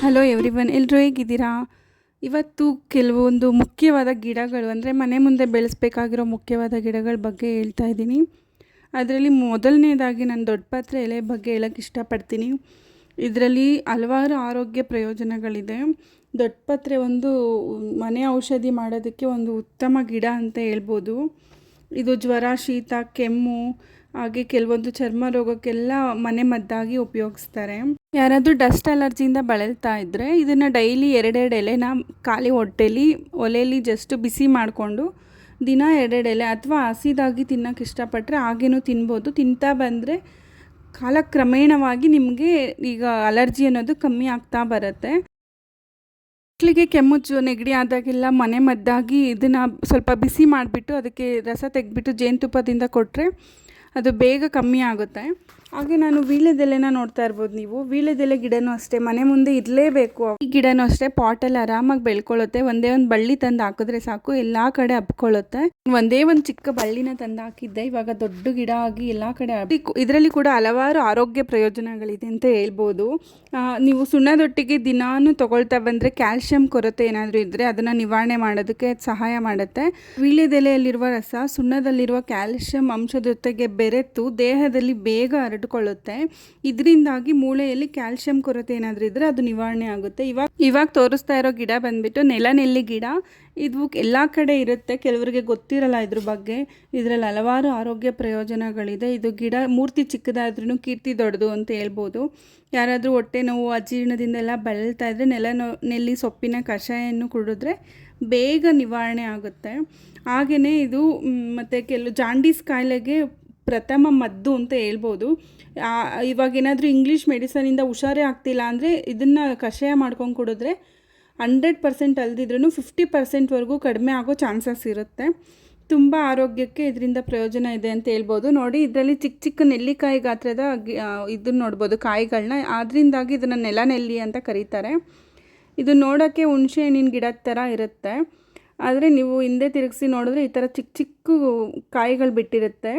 Hello every one ಎಲ್ಲರೂ ಹೇಗಿದ್ದೀರಾ? ಇವತ್ತು ಕೆಲವೊಂದು ಮುಖ್ಯವಾದ ಗಿಡಗಳು, ಅಂದರೆ ಮನೆ ಮುಂದೆ ಬೆಳೆಸಬೇಕಾಗಿರೋ ಮುಖ್ಯವಾದ ಗಿಡಗಳ ಬಗ್ಗೆ ಹೇಳ್ತಾ ಇದ್ದೀನಿ. ಅದರಲ್ಲಿ ಮೊದಲನೇದಾಗಿ ನಾನು ದೊಡ್ಡ ಪಾತ್ರೆ ಎಲೆ ಬಗ್ಗೆ ಹೇಳೋಕ್ಕೆ ಇಷ್ಟಪಡ್ತೀನಿ. ಇದರಲ್ಲಿ ಹಲವಾರು ಆರೋಗ್ಯ ಪ್ರಯೋಜನಗಳಿದೆ. ದೊಡ್ಡ ಪತ್ರೆ ಒಂದು ಮನೆ ಔಷಧಿ ಮಾಡೋದಕ್ಕೆ ಒಂದು ಉತ್ತಮ ಗಿಡ ಅಂತ ಹೇಳ್ಬೋದು. ಇದು ಜ್ವರ, ಶೀತ, ಕೆಮ್ಮು ಹಾಗೆ ಕೆಲವೊಂದು ಚರ್ಮ ರೋಗಕ್ಕೆಲ್ಲ ಮನೆ ಮದ್ದಾಗಿ ಉಪಯೋಗಿಸ್ತಾರೆ. ಯಾರಾದರೂ ಡಸ್ಟ್ ಅಲರ್ಜಿಯಿಂದ ಬಳಲ್ತಾ ಇದ್ದರೆ ಇದನ್ನು ಡೈಲಿ ಎರಡೆರಡು ಎಲೆನ ಖಾಲಿ ಹೊಟ್ಟೆಲಿ ಒಲೆಯಲ್ಲಿ ಜಸ್ಟ್ ಬಿಸಿ ಮಾಡಿಕೊಂಡು ದಿನ ಎರಡೆರಡು ಎಲೆ ಅಥವಾ ಹಸಿದಾಗಿ ತಿನ್ನೋಕೆ ಇಷ್ಟಪಟ್ಟರೆ ಹಾಗೇನೂ ತಿನ್ಬೋದು. ತಿಂತಾ ಬಂದರೆ ಕಾಲಕ್ರಮೇಣವಾಗಿ ನಿಮಗೆ ಈಗ ಅಲರ್ಜಿ ಅನ್ನೋದು ಕಮ್ಮಿ ಆಗ್ತಾ ಬರುತ್ತೆ. ಮಕ್ಕಳಿಗೆ ಕೆಮ್ಮು ನೆಗಡಿ ಆದಾಗೆಲ್ಲ ಮನೆ ಮದ್ದಾಗಿ ಇದನ್ನು ಸ್ವಲ್ಪ ಬಿಸಿ ಮಾಡಿಬಿಟ್ಟು ಅದಕ್ಕೆ ರಸ ತೆಗೆದ್ಬಿಟ್ಟು ಜೇನುತುಪ್ಪದಿಂದ ಕೊಟ್ಟರೆ ಅದು ಬೇಗ ಕಮ್ಮಿ ಆಗುತ್ತೆ. ಹಾಗೆ ನಾನು ವೀಳ್ಯದೆಲೆನ ನೋಡ್ತಾ ಇರ್ಬೋದು ನೀವು. ವೀಳ್ಯದೆಲೆ ಗಿಡನೂ ಅಷ್ಟೇ, ಮನೆ ಮುಂದೆ ಇರಲೇಬೇಕು. ಈ ಗಿಡನೂ ಅಷ್ಟೇ ಪಾಟಲ್ಲಿ ಆರಾಮಾಗಿ ಬೆಳ್ಕೊಳ್ಳುತ್ತೆ. ಒಂದೇ ಒಂದು ಬಳ್ಳಿ ತಂದು ಹಾಕಿದ್ರೆ ಸಾಕು, ಎಲ್ಲ ಕಡೆ ಹಬ್ಕೊಳ್ಳುತ್ತೆ. ಒಂದೇ ಒಂದು ಚಿಕ್ಕ ಬಳ್ಳಿನ ತಂದು ಹಾಕಿದ್ದೆ, ಇವಾಗ ದೊಡ್ಡ ಗಿಡ ಆಗಿ ಎಲ್ಲ ಕಡೆ ಇದರಲ್ಲಿ ಕೂಡ ಹಲವಾರು ಆರೋಗ್ಯ ಪ್ರಯೋಜನಗಳಿದೆ ಅಂತ ಹೇಳ್ಬೋದು. ನೀವು ಸುಣ್ಣದೊಟ್ಟಿಗೆ ದಿನಾನು ತಗೊಳ್ತಾ ಬಂದರೆ ಕ್ಯಾಲ್ಶಿಯಂ ಕೊರತೆ ಏನಾದರೂ ಇದ್ದರೆ ಅದನ್ನು ನಿವಾರಣೆ ಮಾಡೋದಕ್ಕೆ ಸಹಾಯ ಮಾಡುತ್ತೆ. ವೀಳ್ಯದೆಲೆಯಲ್ಲಿರುವ ರಸ ಸುಣ್ಣದಲ್ಲಿರುವ ಕ್ಯಾಲ್ಶಿಯಂ ಅಂಶದ ಜೊತೆಗೆ ಬೆರೆತು ದೇಹದಲ್ಲಿ ಬೇಗ ಹರಡಿಕೊಳ್ಳುತ್ತೆ ಇದರಿಂದಾಗಿ ಮೂಳೆಯಲ್ಲಿ ಕ್ಯಾಲ್ಶಿಯಂ ಕೊರತೆ ಏನಾದರೂ ಇದ್ದರೆ ಅದು ನಿವಾರಣೆ ಆಗುತ್ತೆ. ಇವಾಗ ಇವಾಗ ತೋರಿಸ್ತಾ ಇರೋ ಗಿಡ ಬಂದ್ಬಿಟ್ಟು ನೆಲನೆಲ್ಲಿ ಗಿಡ. ಇದು ಎಲ್ಲ ಕಡೆ ಇರುತ್ತೆ. ಕೆಲವರಿಗೆ ಗೊತ್ತಿರಲ್ಲ ಇದ್ರ ಬಗ್ಗೆ. ಇದರಲ್ಲಿ ಹಲವಾರು ಆರೋಗ್ಯ ಪ್ರಯೋಜನಗಳಿದೆ. ಇದು ಗಿಡ ಮೂರ್ತಿ ಚಿಕ್ಕದಾದ್ರೂ ಕೀರ್ತಿ ದೊಡ್ಡದು ಅಂತ ಹೇಳ್ಬೋದು. ಯಾರಾದರೂ ಹೊಟ್ಟೆ ನೋವು, ಅಜೀರ್ಣದಿಂದ ಎಲ್ಲ ಬಳಲ್ತಾ ಇದ್ದರೆ ನೆಲ ನೆಲ್ಲಿ ಸೊಪ್ಪಿನ ಕಷಾಯವನ್ನು ಕುಡಿದ್ರೆ ಬೇಗ ನಿವಾರಣೆ ಆಗುತ್ತೆ. ಹಾಗೆಯೇ ಇದು ಮತ್ತು ಕೆಲವು ಜಾಂಡೀಸ್ ಕಾಯಿಲೆಗೆ ಪ್ರಥಮ ಮದ್ದು ಅಂತ ಹೇಳ್ಬೋದು. ಇವಾಗ ಏನಾದರೂ ಇಂಗ್ಲೀಷ್ ಮೆಡಿಸನಿಂದ ಹುಷಾರೇ ಆಗ್ತಿಲ್ಲ ಅಂದರೆ ಇದನ್ನು ಕಷಾಯ ಮಾಡ್ಕೊಂಡು ಕುಡಿದ್ರೆ ಹಂಡ್ರೆಡ್ ಪರ್ಸೆಂಟ್ ಅಲ್ದಿದ್ರೂ ಫಿಫ್ಟಿ ಪರ್ಸೆಂಟ್ವರೆಗೂ ಕಡಿಮೆ ಆಗೋ ಚಾನ್ಸಸ್ ಇರುತ್ತೆ. ತುಂಬ ಆರೋಗ್ಯಕ್ಕೆ ಇದರಿಂದ ಪ್ರಯೋಜನ ಇದೆ ಅಂತ ಹೇಳ್ಬೋದು. ನೋಡಿ, ಇದರಲ್ಲಿ ಚಿಕ್ಕ ಚಿಕ್ಕ ನೆಲ್ಲಿಕಾಯಿ ಗಾತ್ರದ ಇದನ್ನ ನೋಡ್ಬೋದು ಕಾಯಿಗಳನ್ನ ಅದರಿಂದಾಗಿ ಇದನ್ನು ನೆಲ ನೆಲ್ಲಿ ಅಂತ ಕರೀತಾರೆ. ಇದು ನೋಡೋಕ್ಕೆ ಹುಣಸೆ ಹಣ್ಣಿನ ಗಿಡದ ಥರ ಇರುತ್ತೆ. ಆದರೆ ನೀವು ಹಿಂದೆ ತಿರುಗಿಸಿ ನೋಡಿದ್ರೆ ಈ ಥರ ಚಿಕ್ಕ ಚಿಕ್ಕ ಕಾಯಿಗಳು ಬಿಟ್ಟಿರುತ್ತೆ.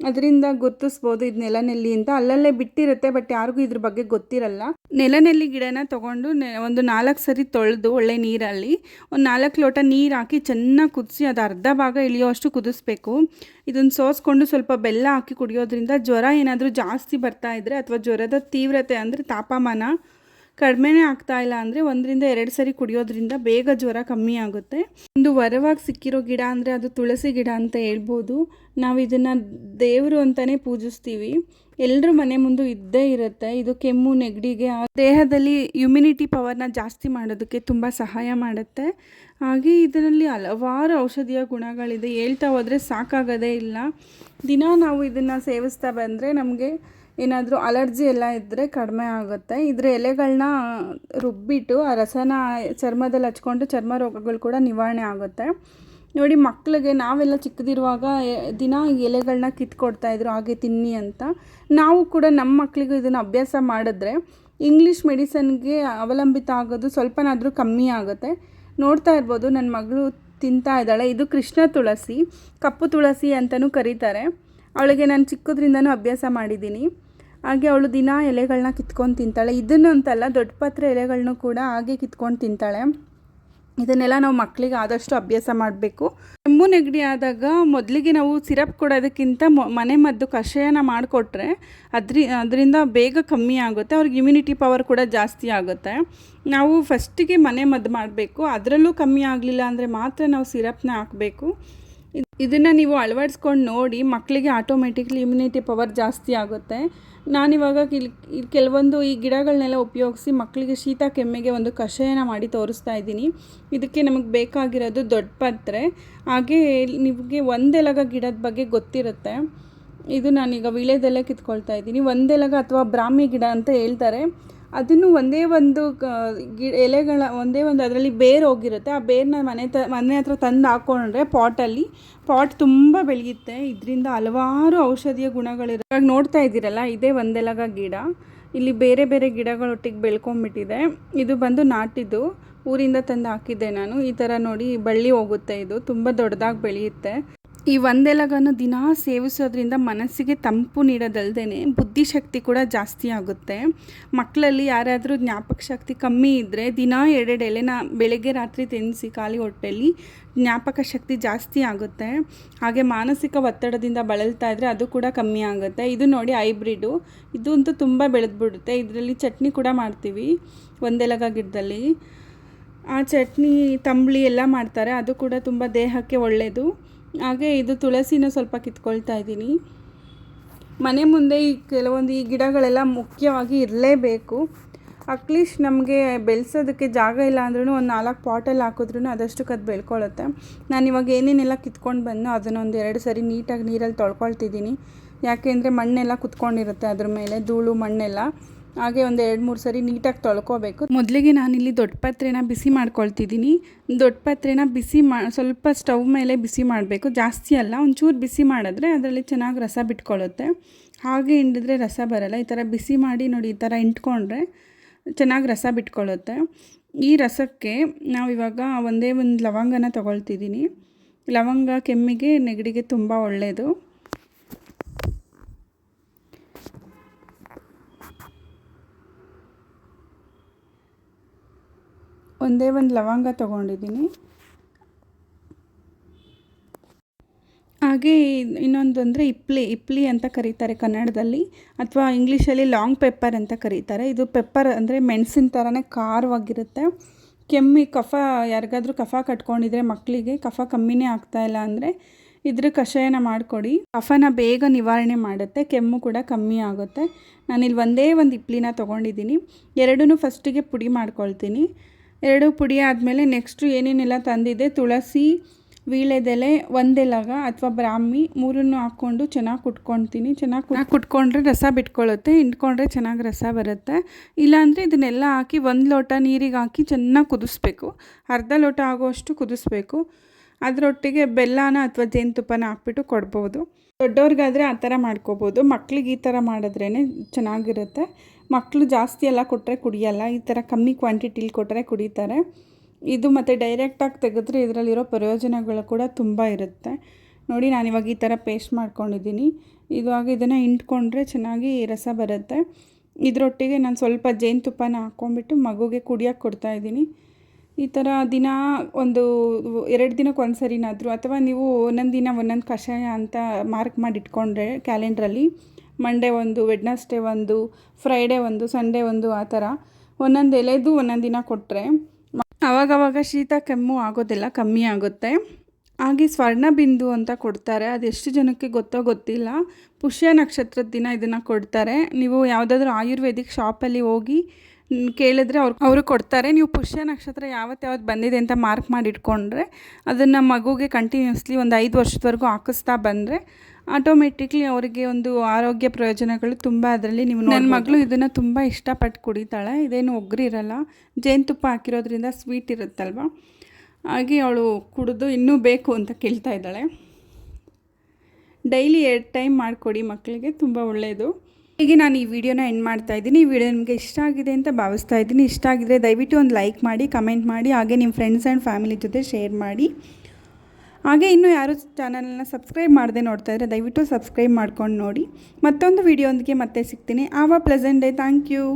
ಅದರಿಂದ ಗುರ್ತಿಸ್ಬೋದು ಇದು ನೆಲನೆಲ್ಲಿ ಅಂತ. ಅಲ್ಲಲ್ಲೇ ಬಿಟ್ಟಿರುತ್ತೆ ಬಟ್ ಯಾರಿಗೂ ಇದ್ರ ಬಗ್ಗೆ ಗೊತ್ತಿರಲ್ಲ. ನೆಲನೆಲ್ಲಿ ಗಿಡನ ತೊಗೊಂಡು ಒಂದು ನಾಲ್ಕು ಸರಿ ತೊಳೆದು ಒಳ್ಳೆ ನೀರಲ್ಲಿ, ಒಂದು ನಾಲ್ಕು ಲೋಟ ನೀರು ಹಾಕಿ ಚೆನ್ನಾಗಿ ಕುದಿಸಿ ಅದು ಅರ್ಧ ಭಾಗ ಇಳಿಯೋವಷ್ಟು ಕುದಿಸ್ಬೇಕು. ಇದನ್ನು ಸೋಸ್ಕೊಂಡು ಸ್ವಲ್ಪ ಬೆಲ್ಲ ಹಾಕಿ ಕುಡಿಯೋದ್ರಿಂದ ಜ್ವರ ಏನಾದರೂ ಜಾಸ್ತಿ ಬರ್ತಾ ಇದ್ದರೆ ಅಥವಾ ಜ್ವರದ ತೀವ್ರತೆ ಅಂದರೆ ತಾಪಮಾನ ಕಡಿಮೆನೇ ಆಗ್ತಾ ಇಲ್ಲ ಅಂದರೆ ಒಂದರಿಂದ ಎರಡು ಸರಿ ಕುಡಿಯೋದ್ರಿಂದ ಬೇಗ ಜ್ವರ ಕಮ್ಮಿ ಆಗುತ್ತೆ. ಒಂದು ವರವಾಗಿ ಸಿಕ್ಕಿರೋ ಗಿಡ ಅಂದರೆ ಅದು ತುಳಸಿ ಗಿಡ ಅಂತ ಹೇಳ್ಬೋದು. ನಾವು ಇದನ್ನು ದೇವರು ಅಂತಲೇ ಪೂಜಿಸ್ತೀವಿ. ಎಲ್ಲರ ಮನೆ ಮುಂದೆ ಇದ್ದೇ ಇರುತ್ತೆ. ಇದು ಕೆಮ್ಮು, ನೆಗಡಿಗೆ ದೇಹದಲ್ಲಿ ಇಮ್ಯುನಿಟಿ ಪವರ್ನ ಜಾಸ್ತಿ ಮಾಡೋದಕ್ಕೆ ತುಂಬ ಸಹಾಯ ಮಾಡುತ್ತೆ. ಹಾಗೆ ಇದರಲ್ಲಿ ಹಲವಾರು ಔಷಧೀಯ ಗುಣಗಳಿದೆ. ಹೇಳ್ತಾ ಹೋದರೆ ಸಾಕಾಗೋದೇ ಇಲ್ಲ. ದಿನ ನಾವು ಇದನ್ನು ಸೇವಿಸ್ತಾ ಬಂದರೆ ನಮಗೆ ಏನಾದರೂ ಅಲರ್ಜಿ ಎಲ್ಲ ಇದ್ದರೆ ಕಡಿಮೆ ಆಗುತ್ತೆ. ಇದ್ರ ಎಲೆಗಳನ್ನ ರುಬ್ಬಿಟ್ಟು ಆ ರಸನ ಚರ್ಮದಲ್ಲಿ ಹಚ್ಕೊಂಡು ಚರ್ಮ ರೋಗಗಳು ಕೂಡ ನಿವಾರಣೆ ಆಗುತ್ತೆ. ನೋಡಿ ಮಕ್ಕಳಿಗೆ ನಾವೆಲ್ಲ ಚಿಕ್ಕದಿರುವಾಗ ದಿನ ಎಲೆಗಳನ್ನ ಕಿತ್ಕೊಡ್ತಾ ಇದ್ರು, ಹಾಗೆ ತಿನ್ನಿ ಅಂತ. ನಾವು ಕೂಡ ನಮ್ಮ ಮಕ್ಕಳಿಗೂ ಇದನ್ನು ಅಭ್ಯಾಸ ಮಾಡಿದ್ರೆ ಇಂಗ್ಲೀಷ್ ಮೆಡಿಸನ್ಗೆ ಅವಲಂಬಿತ ಆಗೋದು ಸ್ವಲ್ಪನಾದರೂ ಕಮ್ಮಿ ಆಗುತ್ತೆ. ನೋಡ್ತಾ ಇರ್ಬೋದು ನನ್ನ ಮಗಳು ತಿಂತಾ ಇದ್ದಾಳೆ. ಇದು ಕೃಷ್ಣ ತುಳಸಿ, ಕಪ್ಪು ತುಳಸಿ ಅಂತಲೂ ಕರೀತಾರೆ. ಅವಳಿಗೆ ನಾನು ಚಿಕ್ಕದ್ರಿಂದನೂ ಅಭ್ಯಾಸ ಮಾಡಿದ್ದೀನಿ. ಹಾಗೆ ಅವಳು ದಿನ ಎಲೆಗಳನ್ನ ಕಿತ್ಕೊಂಡು ತಿಂತಾಳೆ. ಇದನ್ನು ಅಂತಲ್ಲ ದೊಡ್ಡ ಪತ್ರೆ ಎಲೆಗಳನ್ನೂ ಕೂಡ ಹಾಗೆ ಕಿತ್ಕೊಂಡು ತಿಂತಾಳೆ. ಇದನ್ನೆಲ್ಲ ನಾವು ಮಕ್ಕಳಿಗೆ ಆದಷ್ಟು ಅಭ್ಯಾಸ ಮಾಡಬೇಕು. ಕೆಮ್ಮು ನೆಗಡಿ ಆದಾಗ ಮೊದಲಿಗೆ ನಾವು ಸಿರಪ್ ಕೊಡೋದಕ್ಕಿಂತ ಮನೆ ಮದ್ದು ಕಷಾಯನ ಮಾಡಿಕೊಟ್ರೆ ಅದ್ರಿ, ಅದರಿಂದ ಬೇಗ ಕಮ್ಮಿ ಆಗುತ್ತೆ. ಅವ್ರಿಗೆ ಇಮ್ಯುನಿಟಿ ಪವರ್ ಕೂಡ ಜಾಸ್ತಿ ಆಗುತ್ತೆ. ನಾವು ಫಸ್ಟಿಗೆ ಮನೆ ಮದ್ದು ಮಾಡಬೇಕು. ಅದರಲ್ಲೂ ಕಮ್ಮಿ ಆಗಲಿಲ್ಲ ಅಂದರೆ ಮಾತ್ರ ನಾವು ಸಿರಪ್ನ ಹಾಕಬೇಕು. ಇದನ್ನು ನೀವು ಅಳವಡಿಸ್ಕೊಂಡು ನೋಡಿ ಮಕ್ಕಳಿಗೆ ಆಟೋಮೆಟಿಕ್ಲಿ ಇಮ್ಯುನಿಟಿ ಪವರ್ ಜಾಸ್ತಿ ಆಗುತ್ತೆ. ನಾನಿವಾಗ ಇಲ್ಲಿ ಕೆಲವೊಂದು ಈ ಗಿಡಗಳನ್ನೆಲ್ಲ ಉಪಯೋಗಿಸಿ ಮಕ್ಕಳಿಗೆ ಶೀತ ಕೆಮ್ಮಿಗೆ ಒಂದು ಕಷಾಯನ ಮಾಡಿ ತೋರಿಸ್ತಾ ಇದ್ದೀನಿ. ಇದಕ್ಕೆ ನಮಗೆ ಬೇಕಾಗಿರೋದು ದೊಡ್ಡ ಪತ್ರೆ. ಹಾಗೆ ನಿಮಗೆ ಒಂದೆಲಗ ಗಿಡದ ಬಗ್ಗೆ ಗೊತ್ತಿರುತ್ತೆ. ಇದು ನಾನೀಗ ವೀಳ್ಯದೆಲೆ ಕಿತ್ಕೊಳ್ತಾ ಇದ್ದೀನಿ. ಒಂದೆಲಗ ಅಥವಾ ಬ್ರಾಹ್ಮಿ ಗಿಡ ಅಂತ ಹೇಳ್ತಾರೆ. ಅದನ್ನು ಒಂದೇ ಒಂದು ಗ ಎಲೆಗಳ, ಒಂದೇ ಒಂದು ಅದರಲ್ಲಿ ಬೇರು ಹೋಗಿರುತ್ತೆ. ಆ ಬೇರನ್ನ ಮನೆ ತ, ಮನೆ ಹತ್ರ ತಂದು ಹಾಕ್ಕೊಂಡ್ರೆ ಪಾಟಲ್ಲಿ, ಪಾಟ್ ತುಂಬ ಬೆಳೆಯುತ್ತೆ. ಇದರಿಂದ ಹಲವಾರು ಔಷಧೀಯ ಗುಣಗಳಿರುತ್ತೆ. ಇವಾಗ ನೋಡ್ತಾ ಇದ್ದೀರಲ್ಲ, ಇದೇ ಒಂದೆಲಗ ಗಿಡ. ಇಲ್ಲಿ ಬೇರೆ ಬೇರೆ ಗಿಡಗಳೊಟ್ಟಿಗೆ ಬೆಳ್ಕೊಂಬಿಟ್ಟಿದೆ. ಇದು ಬಂದು ನಾಟಿದ್ದು. ಊರಿಂದ ತಂದು ಹಾಕಿದ್ದೆ ನಾನು. ಈ ಥರ ನೋಡಿ ಬಳ್ಳಿ ಹೋಗುತ್ತೆ ಇದು. ತುಂಬ ದೊಡ್ಡದಾಗಿ ಬೆಳೆಯುತ್ತೆ. ಈ ಒಂದೆಲಗನ್ನು ದಿನ ಸೇವಿಸೋದ್ರಿಂದ ಮನಸ್ಸಿಗೆ ತಂಪು ನೀಡೋದಲ್ದೇ ಬುದ್ಧಿಶಕ್ತಿ ಕೂಡ ಜಾಸ್ತಿ ಆಗುತ್ತೆ. ಮಕ್ಕಳಲ್ಲಿ ಯಾರಾದರೂ ಜ್ಞಾಪಕ ಶಕ್ತಿ ಕಮ್ಮಿ ಇದ್ದರೆ ದಿನ ಎರಡೆರಡು ಎಲೆನ ಬೆಳಗ್ಗೆ ರಾತ್ರಿ ತಿನ್ನಿಸಿ ಖಾಲಿ ಹೊಟ್ಟೆಲಿ ಜ್ಞಾಪಕ ಶಕ್ತಿ ಜಾಸ್ತಿ ಆಗುತ್ತೆ. ಹಾಗೆ ಮಾನಸಿಕ ಒತ್ತಡದಿಂದ ಬಳಲ್ತಾ ಇದ್ದರೆ ಅದು ಕೂಡ ಕಮ್ಮಿ ಆಗುತ್ತೆ. ಇದು ನೋಡಿ ಹೈಬ್ರಿಡು. ಇದು ಅಂತೂ ತುಂಬ ಬೆಳೆದ್ಬಿಡುತ್ತೆ. ಇದರಲ್ಲಿ ಚಟ್ನಿ ಕೂಡ ಮಾಡ್ತೀವಿ ಒಂದೆಲಗ ಗಿಡದಲ್ಲಿ. ಆ ಚಟ್ನಿ, ತಂಬಳಿ ಎಲ್ಲ ಮಾಡ್ತಾರೆ. ಅದು ಕೂಡ ತುಂಬ ದೇಹಕ್ಕೆ ಒಳ್ಳೆಯದು ಹಾಗೆ ಇದು ತುಳಸಿನ ಸ್ವಲ್ಪ ಕಿತ್ಕೊಳ್ತಾ ಇದ್ದೀನಿ. ಮನೆ ಮುಂದೆ ಈ ಕೆಲವೊಂದು ಈ ಗಿಡಗಳೆಲ್ಲ ಮುಖ್ಯವಾಗಿ ಇರಲೇಬೇಕು. ಅಟ್ಲೀಸ್ಟ್ ನಮಗೆ ಬೆಳೆಸೋದಕ್ಕೆ ಜಾಗ ಇಲ್ಲ ಅಂದ್ರೂ ಒಂದು ನಾಲ್ಕು ಪಾಟಲ್ಲಿ ಹಾಕಿದ್ರೂ ಅದಷ್ಟಕ್ಕೆ ಅದು ಬೆಳ್ಕೊಳ್ಳುತ್ತೆ ನಾನು ಇವಾಗ ಏನೇನೆಲ್ಲ ಕಿತ್ಕೊಂಡು ಬಂದು ಅದನ್ನೊಂದು ಎರಡು ಸರಿ ನೀಟಾಗಿ ನೀರಲ್ಲಿ ತೊಳ್ಕೊಳ್ತಿದ್ದೀನಿ. ಯಾಕೆಂದರೆ ಮಣ್ಣೆಲ್ಲ ಕುತ್ಕೊಂಡಿರುತ್ತೆ ಅದ್ರ ಮೇಲೆ, ಧೂಳು ಮಣ್ಣೆಲ್ಲ. ಹಾಗೆ ಒಂದು ಎರಡು ಮೂರು ಸರಿ ನೀಟಾಗಿ ತೊಳ್ಕೊಬೇಕು. ಮೊದಲಿಗೆ ನಾನಿಲ್ಲಿ ದೊಡ್ಡ ಪಾತ್ರೆನ ಬಿಸಿ ಮಾಡ್ಕೊಳ್ತಿದ್ದೀನಿ. ದೊಡ್ಡ ಪಾತ್ರೆನ ಬಿಸಿ ಮಾ, ಸ್ವಲ್ಪ ಸ್ಟವ್ ಮೇಲೆ ಬಿಸಿ ಮಾಡಬೇಕು. ಜಾಸ್ತಿ ಅಲ್ಲ, ಒಂಚೂರು ಬಿಸಿ ಮಾಡಿದ್ರೆ ಅದರಲ್ಲಿ ಚೆನ್ನಾಗಿ ರಸ ಬಿಟ್ಕೊಳ್ಳುತ್ತೆ ಹಾಗೆ ಹಿಂಡಿದ್ರೆ ರಸ ಬರಲ್ಲ. ಈ ಥರ ಬಿಸಿ ಮಾಡಿ ನೋಡಿ ಈ ಥರ ಇಂಟ್ಕೊಂಡ್ರೆ ಚೆನ್ನಾಗಿ ರಸ ಬಿಟ್ಕೊಳ್ಳುತ್ತೆ ಈ ರಸಕ್ಕೆ ನಾವು ಇವಾಗ ಒಂದೇ ಒಂದು ಲವಂಗನ ತೊಗೊಳ್ತಿದ್ದೀನಿ. ಲವಂಗ ಕೆಮ್ಮಿಗೆ ನೆಗಡಿಗೆ ತುಂಬ ಒಳ್ಳೆಯದು ಒಂದೇ ಒಂದು ಲವಂಗ ತೊಗೊಂಡಿದ್ದೀನಿ. ಹಾಗೆ ಇನ್ನೊಂದು ಅಂದರೆ ಇಪ್ಲಿ ಇಪ್ಲಿ ಅಂತ ಕರೀತಾರೆ ಕನ್ನಡದಲ್ಲಿ, ಅಥವಾ ಇಂಗ್ಲೀಷಲ್ಲಿ ಲಾಂಗ್ ಪೆಪ್ಪರ್ ಅಂತ ಕರೀತಾರೆ. ಇದು ಪೆಪ್ಪರ್ ಅಂದರೆ ಮೆಣಸಿನ ಥರನೇ ಖಾರವಾಗಿರುತ್ತೆ. ಕೆಮ್ಮಿ, ಕಫ, ಯಾರಿಗಾದ್ರೂ ಕಫ ಕಟ್ಕೊಂಡಿದ್ರೆ ಮಕ್ಕಳಿಗೆ ಕಫ ಕಮ್ಮಿನೇ ಇಲ್ಲ ಅಂದರೆ ಇದ್ರ ಕಷಾಯನ ಮಾಡಿಕೊಡಿ. ಕಫನ ಬೇಗ ನಿವಾರಣೆ ಮಾಡುತ್ತೆ, ಕೆಮ್ಮು ಕೂಡ ಕಮ್ಮಿ ಆಗುತ್ತೆ. ನಾನಿಲ್ಲಿ ಒಂದೇ ಒಂದು ಇಪ್ಲಿನ ತೊಗೊಂಡಿದ್ದೀನಿ. ಎರಡೂ ಫಸ್ಟಿಗೆ ಪುಡಿ ಮಾಡ್ಕೊಳ್ತೀನಿ. ಎರಡು ಪುಡಿ ಆದಮೇಲೆ ನೆಕ್ಸ್ಟು ಏನೇನೆಲ್ಲ ತಂದಿದೆ? ತುಳಸಿ, ವೀಳ್ಯದೆಲೆ ಒಂದೆಲಗ ಅಥವಾ ಬ್ರಾಹ್ಮಿ, ಮೂರನ್ನು ಹಾಕ್ಕೊಂಡು ಚೆನ್ನಾಗಿ ಕುಟ್ಕೊಳ್ತೀನಿ. ಚೆನ್ನಾಗಿ ಕುಟ್ಕೊಂಡ್ರೆ ರಸ ಬಿಟ್ಕೊಳ್ಳುತ್ತೆ ಹಿಂಡ್ಕೊಂಡ್ರೆ ಚೆನ್ನಾಗಿ ರಸ ಬರುತ್ತೆ. ಇಲ್ಲಾಂದರೆ ಇದನ್ನೆಲ್ಲ ಹಾಕಿ ಒಂದು ಲೋಟ ನೀರಿಗೆ ಹಾಕಿ ಚೆನ್ನಾಗಿ ಕುದಿಸ್ಬೇಕು. ಅರ್ಧ ಲೋಟ ಆಗುವಷ್ಟು ಕುದಿಸ್ಬೇಕು. ಅದರೊಟ್ಟಿಗೆ ಬೆಲ್ಲನ ಅಥವಾ ಜೇನುತುಪ್ಪನ ಹಾಕ್ಬಿಟ್ಟು ಕೊಡ್ಬೋದು. ದೊಡ್ಡವ್ರಿಗಾದರೆ ಆ ಥರ ಮಾಡ್ಕೋಬೋದು. ಮಕ್ಳಿಗೆ ಈ ಥರ ಮಾಡಿದ್ರೇ ಚೆನ್ನಾಗಿರುತ್ತೆ. ಮಕ್ಕಳು ಜಾಸ್ತಿ ಎಲ್ಲ ಕೊಟ್ಟರೆ ಕುಡಿಯಲ್ಲ, ಈ ಥರ ಕಮ್ಮಿ ಕ್ವಾಂಟಿಟಿಲಿ ಕೊಟ್ಟರೆ ಕುಡಿತಾರೆ. ಇದು ಮತ್ತು ಡೈರೆಕ್ಟಾಗಿ ತೆಗೆದ್ರೆ ಇದರಲ್ಲಿರೋ ಪ್ರಯೋಜನಗಳು ಕೂಡ ತುಂಬ ಇರುತ್ತೆ. ನೋಡಿ ನಾನಿವಾಗ ಈ ಥರ ಪೇಸ್ಟ್ ಮಾಡ್ಕೊಂಡಿದ್ದೀನಿ. ಇವಾಗ ಇದನ್ನು ಹಿಂಡ್ಕೊಂಡ್ರೆ ಚೆನ್ನಾಗಿ ರಸ ಬರುತ್ತೆ. ಇದರೊಟ್ಟಿಗೆ ನಾನು ಸ್ವಲ್ಪ ಜೇನುತುಪ್ಪನ ಹಾಕ್ಕೊಂಬಿಟ್ಟು ಮಗುಗೆ ಕುಡಿಯೋಕ್ಕೆ ಕೊಡ್ತಾಯಿದ್ದೀನಿ ಈ ಥರ ದಿನ ಒಂದು ಎರಡು ದಿನಕ್ಕೆ ಒಂದು ಸರಿನಾದರೂ ಅಥವಾ ನೀವು ಒಂದೊಂದು ದಿನ ಒಂದೊಂದು ಕಷಾಯ ಅಂತ ಮಾರ್ಕ್ ಮಾಡಿ ಇಟ್ಕೊಂಡ್ರೆ ಕ್ಯಾಲೆಂಡ್ರಲ್ಲಿ ಮಂಡೇ ಒಂದು ವೆಡ್ನಸ್ಡೇ ಒಂದು ಫ್ರೈಡೇ ಒಂದು ಸಂಡೇ ಒಂದು ಆ ಥರ. ಒಂದೊಂದು ಎಲೆದು ಒಂದೊಂದು ದಿನ ಕೊಟ್ಟರೆ ಆವಾಗವಾಗ ಶೀತ ಕೆಮ್ಮು ಆಗೋದೆಲ್ಲ, ಕಮ್ಮಿ ಆಗುತ್ತೆ. ಹಾಗೆ ಸ್ವರ್ಣ ಬಿಂದು ಅಂತ ಕೊಡ್ತಾರೆ. ಅದೆಷ್ಟು ಜನಕ್ಕೆ ಗೊತ್ತೋ ಗೊತ್ತಿಲ್ಲ. ಪುಷ್ಯ ನಕ್ಷತ್ರದ ದಿನ ಇದನ್ನು ಕೊಡ್ತಾರೆ. ನೀವು ಯಾವುದಾದ್ರೂ ಆಯುರ್ವೇದಿಕ್ ಶಾಪಲ್ಲಿ ಹೋಗಿ ಕೇಳಿದ್ರೆ ಅವ್ರು ಅವರು ಕೊಡ್ತಾರೆ. ನೀವು ಪುಷ್ಯ ನಕ್ಷತ್ರ ಯಾವತ್ತು ಯಾವತ್ತು ಬಂದಿದೆ ಅಂತ ಮಾರ್ಕ್ ಮಾಡಿ ಇಟ್ಕೊಂಡ್ರೆ ಅದನ್ನು ಮಗುಗೆ ಕಂಟಿನ್ಯೂಸ್ಲಿ ಒಂದು ಐದು ವರ್ಷದವರೆಗೂ ಹಾಕಿಸ್ತಾ ಬಂದರೆ ಆಟೋಮೆಟಿಕ್ಲಿ ಅವರಿಗೆ ಒಂದು ಆರೋಗ್ಯ ಪ್ರಯೋಜನಗಳು ತುಂಬ ಅದರಲ್ಲಿ ನೀವು ನನ್ನ ಮಗಳು ಇದನ್ನು ತುಂಬ ಇಷ್ಟಪಟ್ಟು ಕುಡಿತಾಳೆ. ಇದೇನು ಒಗ್ಗರಿ ಇರಲ್ಲ. ಜೇನುತುಪ್ಪ ಹಾಕಿರೋದ್ರಿಂದ ಸ್ವೀಟ್ ಇರುತ್ತಲ್ವ? ಹಾಗೆ ಅವಳು ಕುಡಿದು ಇನ್ನೂ ಬೇಕು ಅಂತ ಕೇಳ್ತಾ ಇದ್ದಾಳೆ. ಡೈಲಿ ಎರಡು ಟೈಮ್ ಮಾಡಿಕೊಡಿ ಮಕ್ಕಳಿಗೆ ತುಂಬ ಒಳ್ಳೆಯದು ಹೀಗೆ ನಾನು ಈ ವಿಡಿಯೋನ ಎಂಡ್ ಮಾಡ್ತಾ ಇದ್ದೀನಿ. ಈ ವಿಡಿಯೋ ನಿಮಗೆ ಇಷ್ಟ ಆಗಿದೆ ಅಂತ ಭಾವಿಸ್ತಾ ಇದ್ದೀನಿ. ಇಷ್ಟ ಆಗಿದ್ರೆ ದಯವಿಟ್ಟು ಒಂದು ಲೈಕ್ ಮಾಡಿ ಕಮೆಂಟ್ ಮಾಡಿ, ಹಾಗೆ ನಿಮ್ಮ ಫ್ರೆಂಡ್ಸ್ ಆ್ಯಂಡ್ ಫ್ಯಾಮಿಲಿ ಜೊತೆ ಶೇರ್ ಮಾಡಿ. ಹಾಗೆ ಇನ್ನೂ ಯಾರು ಚಾನಲನ್ನ ಸಬ್ಸ್ಕ್ರೈಬ್ ಮಾಡದೆ ನೋಡ್ತಾ ಇದ್ದರೆ ದಯವಿಟ್ಟು ಸಬ್ಸ್ಕ್ರೈಬ್ ಮಾಡ್ಕೊಂಡು ನೋಡಿ. ಮತ್ತೊಂದು ವಿಡಿಯೋಂದಿಗೆ ಮತ್ತೆ ಸಿಗ್ತೀನಿ. ಆವ ಪ್ಲೆಸೆಂಟ್ ಡೇ ಥ್ಯಾಂಕ್ ಯು